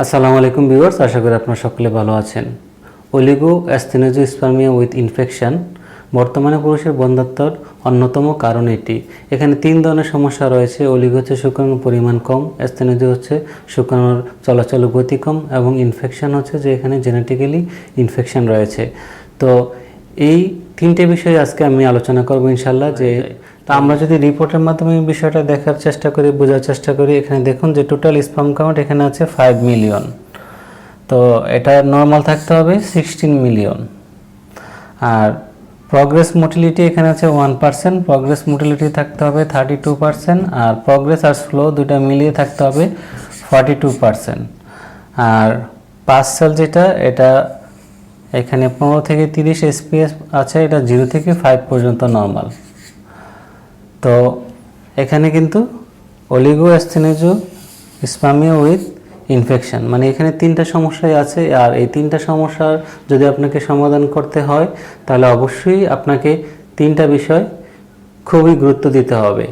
আসসালামু আলাইকুম ভিউয়ার্স, আশা করি আপনারা সকলে ভালো আছেন। Oligoasthenozoospermia with infection বর্তমানে পুরুষের বন্ধাত্মর অন্যতম কারণ এটি। এখানে তিন ধরনের সমস্যা রয়েছে। অলিগো হচ্ছে শুকানোর পরিমাণ কম, অ্যাস্থেনোজো হচ্ছে শুকানোর চলাচল গতি কম এবং ইনফেকশন হচ্ছে যে এখানে জেনেটিক্যালি ইনফেকশন রয়েছে। তো এই তিনটে বিষয়ে আজকে আমি আলোচনা করব ইনশাল্লাহ যে তা আমরা যদি রিপোর্টের মাধ্যমে বিষয়টা দেখার চেষ্টা করি বোঝার চেষ্টা করি এখানে দেখুন যে টোটাল স্পাম কাউন্ট এখানে আছে ফাইভ মিলিয়ন তো এটা নর্মাল থাকতে হবে সিক্সটিন মিলিয়ন আর প্রগ্রেস মোটিলিটি এখানে আছে ওয়ান পার্সেন্ট প্রগ্রেস মোটিলিটি থাকতে হবে থার্টি টু পার্সেন্ট আর প্রগ্রেস আর স্লো দুটা মিলিয়ে থাকতে হবে ফর্টি টু পার্সেন্ট আর পাস সেল যেটা এটা এখানে পনেরো থেকে তিরিশ এসপিএস আছে, এটা জিরো থেকে ফাইভ পর্যন্ত নর্মাল তো এখানে কিন্তু oligoasthenozoospermia with infection মানে এখানে তিনটা সমস্যাই আছে, আর এই তিনটা সমস্যার যদি আপনাকে সমাধান করতে হয়, তাহলে অবশ্যই আপনাকে তিনটা বিষয় খুবই গুরুত্ব দিতে হবে।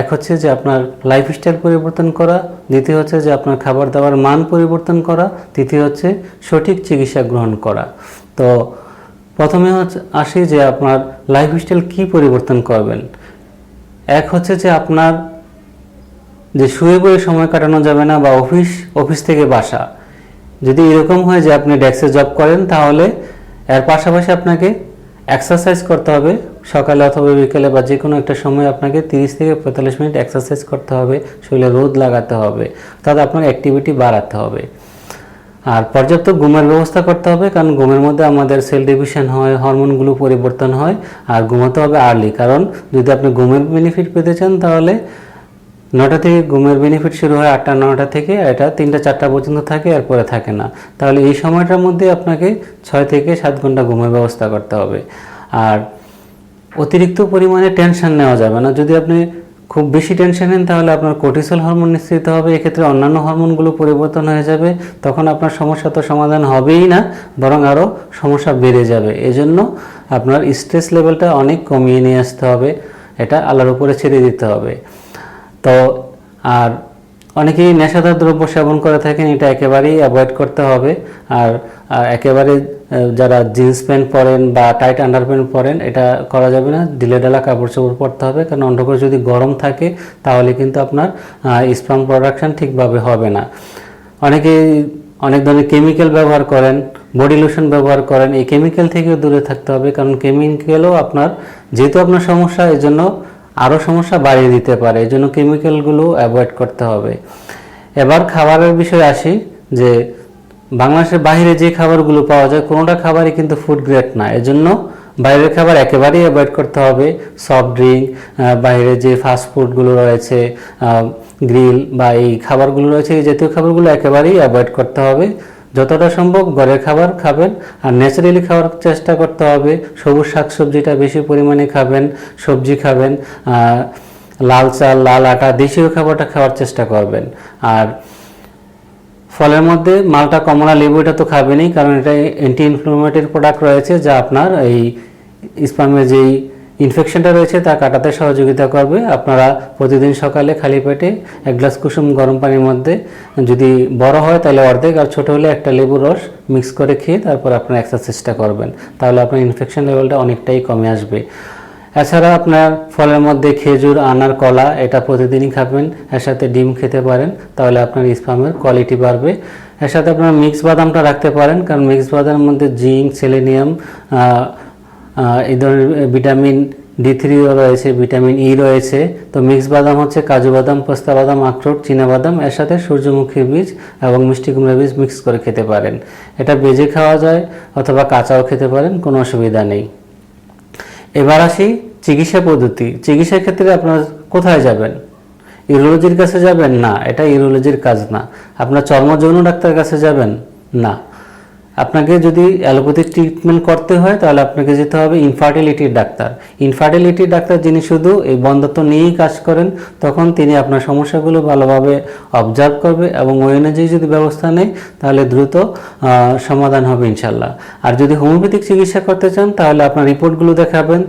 এক হচ্ছে যে আপনার লাইফস্টাইল পরিবর্তন করা, দ্বিতীয় হচ্ছে যে আপনার খাবার দাবার মান পরিবর্তন করা, তৃতীয় হচ্ছে সঠিক চিকিৎসা গ্রহণ করা। তো প্রথমে আসি যে আপনার লাইফস্টাইল কি পরিবর্তন করবেন? এক হচ্ছে যে আপনার যে শুয়ে বয়ে সময় কাটানো যাবে না বা অফিস অফিস থেকে বাসা। যদি এরকম হয় যে আপনি ডেস্কে জব করেন, তাহলে এর পাশাপাশি আপনাকে এক্সারসাইজ করতে হবে। সকালে অথবা বিকেলে বা যে কোনো একটা সময় আপনাকে তিরিশ থেকে পঁয়তাল্লিশ মিনিট এক্সারসাইজ করতে হবে। শরীরে রোদ লাগাতে হবে। তাতে আপনার অ্যাক্টিভিটি বাড়াতে হবে। আর পর্যাপ্ত ঘুমের ব্যবস্থা করতে হবে, কারণ ঘুমের মধ্যে আমাদের সেল ডিভিশন হয় হরমোনগুলো পরিবর্তন হয়, আর ঘুমাতে হবে আর্লি কারণ যদি আপনি ঘুমের বেনিফিট পেতে চান তাহলে নটা থেকে ঘুমের বেনিফিট শুরু হয় আটটা নটা থেকে এটা তিনটা, চারটা পর্যন্ত থাকে, এরপরে থাকে না। তাহলে এই সময়টার মধ্যে আপনাকে ছয় থেকে সাত ঘণ্টা ঘুমের ব্যবস্থা করতে হবে। আর অতিরিক্ত পরিমাণে টেনশন নেওয়া যাবে না। যদি আপনি খুব বেশি টেনশন নেন, তাহলে আপনার কোর্টিসল হরমোন নিঃসৃত হবে, এক্ষেত্রে অন্যান্য হরমোনগুলো পরিবর্তন হয়ে যাবে, তখন আপনার সমস্যা তো সমাধান হবেই না, বরং আরও সমস্যা বেড়ে যাবে। এজন্য আপনার স্ট্রেস লেভেলটা অনেক কমিয়ে নিয়ে আসতে হবে, এটা আল্লাহর উপরে ছেড়ে দিতে হবে। তো, আর অনেকেই নেশাদার দ্রব্য সেবন করে থাকেন, এটা একেবারেই অ্যাভয়েড করতে হবে আর আর একেবারে যারা জিন্স প্যান্ট পরেন বা টাইট আন্ডার প্যান্ট পরেন, এটা করা যাবে না। ঢিলে ঢালা কাপড় চোপড় পরতে হবে। কারণ অন্ধকার যদি গরম থাকে, তাহলে কিন্তু আপনার স্পাম প্রোডাকশন ঠিকভাবে হবে না। অনেকেই অনেক ধরনের কেমিক্যাল ব্যবহার করেন, বডি লোশন ব্যবহার করেন। এই কেমিক্যাল থেকেও দূরে থাকতে হবে। কারণ কেমিক্যালও আপনার, যেহেতু আপনার সমস্যা এই জন্য আরও সমস্যা বাড়িয়ে দিতে পারে। এই জন্য কেমিক্যালগুলো অ্যাভয়েড করতে হবে। এবার খাবারের বিষয়ে আসি, যে বাংলাদেশের বাইরে যে খাবারগুলো পাওয়া যায়, কোনোটা খাবারই কিন্তু ফুড গ্রেড না। এজন্য বাইরের খাবার একেবারেই অ্যাভয়েড করতে হবে। সফট ড্রিঙ্ক বাইরে যে ফাস্ট ফুডগুলো রয়েছে গ্রিল বা এই খাবারগুলো রয়েছে, এই জাতীয় খাবারগুলো একেবারেই অ্যাভয়েড করতে হবে। যতটা সম্ভব ঘরের খাবার খাবেন আর ন্যাচারালি খাওয়ার চেষ্টা করতে হবে। সবুজ শাকসবজিটা বেশি পরিমাণে খাবেন, সবজি খাবেন লাল চাল, লাল আটা, দেশীয় খাবারটা খাওয়ার চেষ্টা করবেন। আর ফলের মধ্যে মালটা, কমলা, লেবু, এটা তো খাবেনই, কারণ এটা অ্যান্টি ইনফ্লামেটরি প্রোডাক্ট রয়েছে, যা আপনার এই স্পামের যেই ইনফেকশনটা রয়েছে, তা কাটাতে সহযোগিতা করবে। আপনারা প্রতিদিন সকালে খালি পেটে এক গ্লাস কুসুম গরম পানির মধ্যে যদি বড় হয়, তাহলে অর্ধেক, আর ছোটো হলে একটা লেবুর রস মিক্স করে খেয়ে তারপর আপনার এক্সারসাইজটা করবেন। তাহলে আপনার ইনফেকশন লেভেলটা অনেকটাই কমে আসবে। এছাড়া আপনার ফলের মধ্যে খেজুর, আনার কলা, এটা প্রতিদিনই খাবেন। এর সাথে ডিম খেতে পারেন, তাহলে আপনার স্পামের কোয়ালিটি বাড়বে। এর সাথে আপনার মিক্স বাদামটা রাখতে পারেন, কারণ মিক্স বাদামের মধ্যে জিঙ্ক সেলেনিয়াম এই ধরনের ভিটামিন ডি থ্রিও রয়েছে ভিটামিন ই রয়েছে। তো মিক্স বাদাম হচ্ছে কাজু বাদাম, পোস্তা বাদাম, আখরোট বাদাম, এর সাথে সূর্যমুখী বীজ এবং মিষ্টি কুমড়া বীজ মিক্স করে খেতে পারেন। এটা বেজে খাওয়া যায় অথবা কাঁচাও খেতে পারেন, কোনো অসুবিধা নেই। এবার আসি চিকিৎসা পদ্ধতি। চিকিৎসার ক্ষেত্রে আপনার কোথায় যাবেন? ইউরোলজির কাছে যাবেন? না, এটা ইউরোলজির কাজ না। আপনার চর্ম যৌন ডাক্তার কাছে যাবেন? না। আপনাকে যদি অ্যালোপ্যাথিক ট্রিটমেন্ট করতে হয়, তাহলে আপনাকে যেতে হবে ইনফার্টিলিটির ডাক্তার। ইনফার্টিলিটির ডাক্তার যিনি শুধু এই বন্ধত্ব নিয়েই কাজ করেন, তখন তিনি আপনার সমস্যাগুলো ভালোভাবে অবজার্ভ করবে এবং ওই অনুযায়ী যদি ব্যবস্থা নেয়, তাহলে দ্রুত সমাধান হবে ইনশাল্লাহ আর যদি হোমিওপ্যাথিক চিকিৎসা করতে চান, তাহলে আপনার রিপোর্টগুলো দেখাবেন।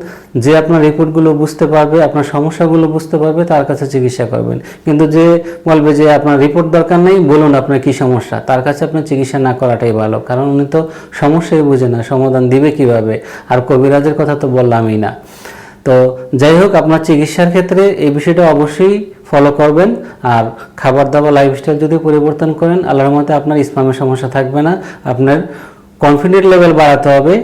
যে আপনার রিপোর্টগুলো বুঝতে পারবে, আপনার সমস্যাগুলো বুঝতে পারবে, তার কাছে চিকিৎসা করবেন। কিন্তু যে বলবে যে আপনার রিপোর্ট দরকার নেই, বলুন আপনার কি সমস্যা, তার কাছে আপনার চিকিৎসা না করাটাই ভালো। কারণ উনি তো সমস্যাই বুঝে না, সমাধান দিবে কীভাবে? আর কবিরাজের কথা তো বললামই না। তো যাই হোক, আপনার চিকিৎসার ক্ষেত্রে এই বিষয়টা অবশ্যই ফলো করবেন। আর খাবার দাবার লাইফস্টাইল যদি পরিবর্তন করেন, আল্লাহর মতে আপনার স্পামের সমস্যা থাকবে না। আপনার কনফিডেন্ট লেভেল বাড়াতে হবে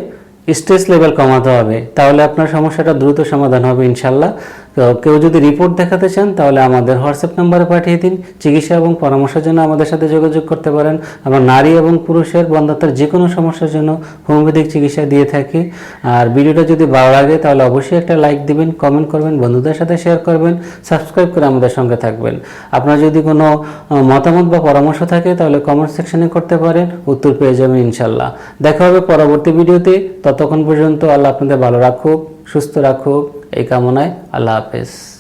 স্ট্রেস লেভেল কমাতে হবে। তাহলে আপনার সমস্যাটা দ্রুত সমাধান হবে ইনশাল্লাহ। তো কেউ যদি রিপোর্ট দেখাতে চান, তাহলে আমাদের হোয়াটসঅ্যাপ নাম্বারে পাঠিয়ে দিন। চিকিৎসা এবং পরামর্শের জন্য আমাদের সাথে যোগাযোগ করতে পারেন। আমরা নারী এবং পুরুষের বন্ধাত্মার যে কোনো সমস্যার জন্য হোমিওপ্যাথিক চিকিৎসা দিয়ে থাকি। আর ভিডিওটা যদি ভালো লাগে, তাহলে অবশ্যই একটা লাইক দিবেন কমেন্ট করবেন, বন্ধুদের সাথে শেয়ার করবেন সাবস্ক্রাইব করে আমাদের সঙ্গে থাকবেন। আপনার যদি কোনো মতামত বা পরামর্শ থাকে, তাহলে কমেন্ট সেকশনে করতে পারেন, উত্তর পেয়ে যাবেন ইনশাল্লাহ দেখা হবে পরবর্তী ভিডিওতে ততক্ষণ পর্যন্ত আল্লাহ আপনাদের ভালো রাখুক, সুস্থ রাখুক। এই কামনায় আল্লাহ হাফেজ।